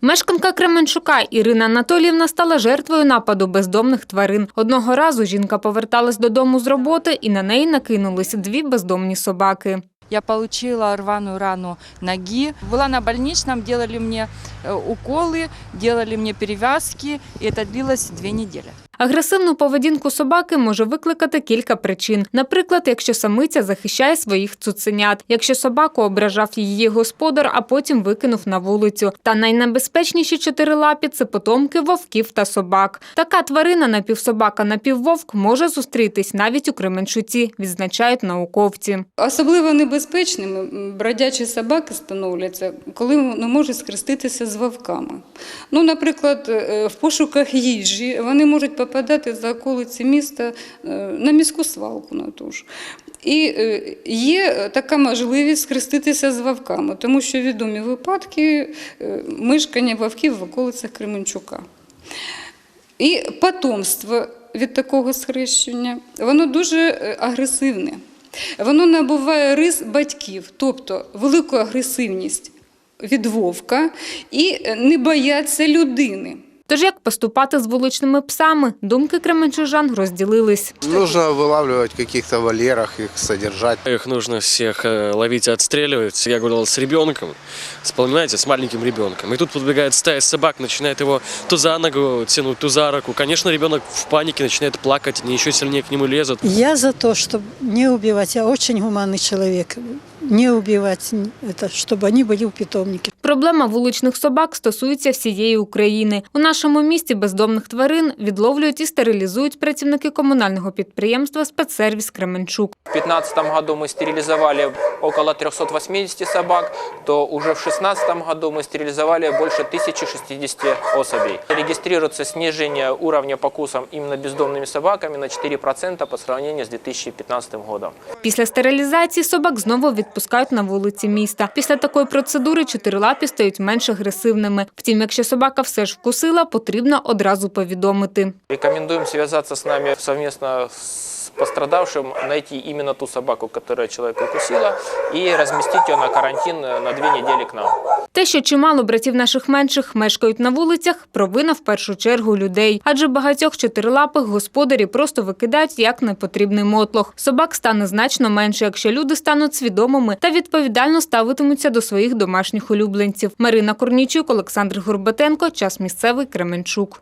Мешканка Кременчука Ірина Анатоліївна стала жертвою нападу бездомних тварин. Одного разу жінка поверталась додому з роботи і на неї накинулись дві бездомні собаки. Я получила рваную рану ноги. Была на больничном, делали мне э, уколы, делали мне перевязки, и это длилось две недели. Агресивну поведінку собаки може викликати кілька причин. Наприклад, якщо самиця захищає своїх цуценят, якщо собаку ображав її господар, а потім викинув на вулицю. Та найнебезпечніші чотирилапі – це потомки вовків та собак. Така тварина напівсобака, напіввовк може зустрітись навіть у Кременчуці, відзначають науковці. Особливо небезпечними бродячі собаки становляться, коли не можуть схреститися з вовками. Ну, наприклад, е, в пошуках їжі вони можуть попадати за околиці міста е, на міську свалку на ту ж. І е, є така можливість схреститися з вовками, тому що відомі випадки е, мешкання вовків в околицях Кременчука. І потомство від такого схрещення, воно дуже е, агресивне. Воно набуває рис батьків, тобто велику агресивність від вовка і е, не бояться людини. Тож як поступати з вуличними псами? Думки кременчужан розділились. Нужно вылавливать в каких-то вольерах, их содержать. Их нужно всех э, ловить и отстреливать. Я говорил с ребенком, вспоминайте, с маленьким ребенком. И тут подбегает стая собак, начинает его то за ногу тянуть, то за руку. Конечно, ребенок в панике начинает плакать, они еще сильнее к нему лезут. Я за то, чтобы не убивать. Я очень гуманный человек. Не убивать, это, чтобы они были в питомнике. Проблема вуличних собак стосується всієї України. У нашому місті бездомних тварин відловлюють і стерилізують працівники комунального підприємства «Спецсервіс Кременчук». В 2015 году мы стерилизовали около 380 собак, то уже в 2016 году мы стерилизовали больше 1060 особей. Регистрируется снижение уровня покусом именно бездомными собаками на 4% по сравнению с 2015 годом. Після стерилізації собак знову відпускають на вулиці міста. Після такої процедури чотирилапі стають менш агресивними. Втім, якщо собака все ж вкусила, потрібно одразу повідомити. Рекомендуємо зв'язатися з нами совместно с пострадавшим, найти именно ту собаку, которая человека укусила, и разместить ее на карантин на две недели к нам. Те, що чимало братів наших менших мешкають на вулицях, провина в першу чергу людей. Адже багатьох чотирилапих господарі просто викидають як непотрібний мотлох. Собак стане значно менше, якщо люди стануть свідомими та відповідально ставитимуться до своїх домашніх улюбленців. Марина Корнічук, Олександр Горбатенко. Час місцевий Кременчук.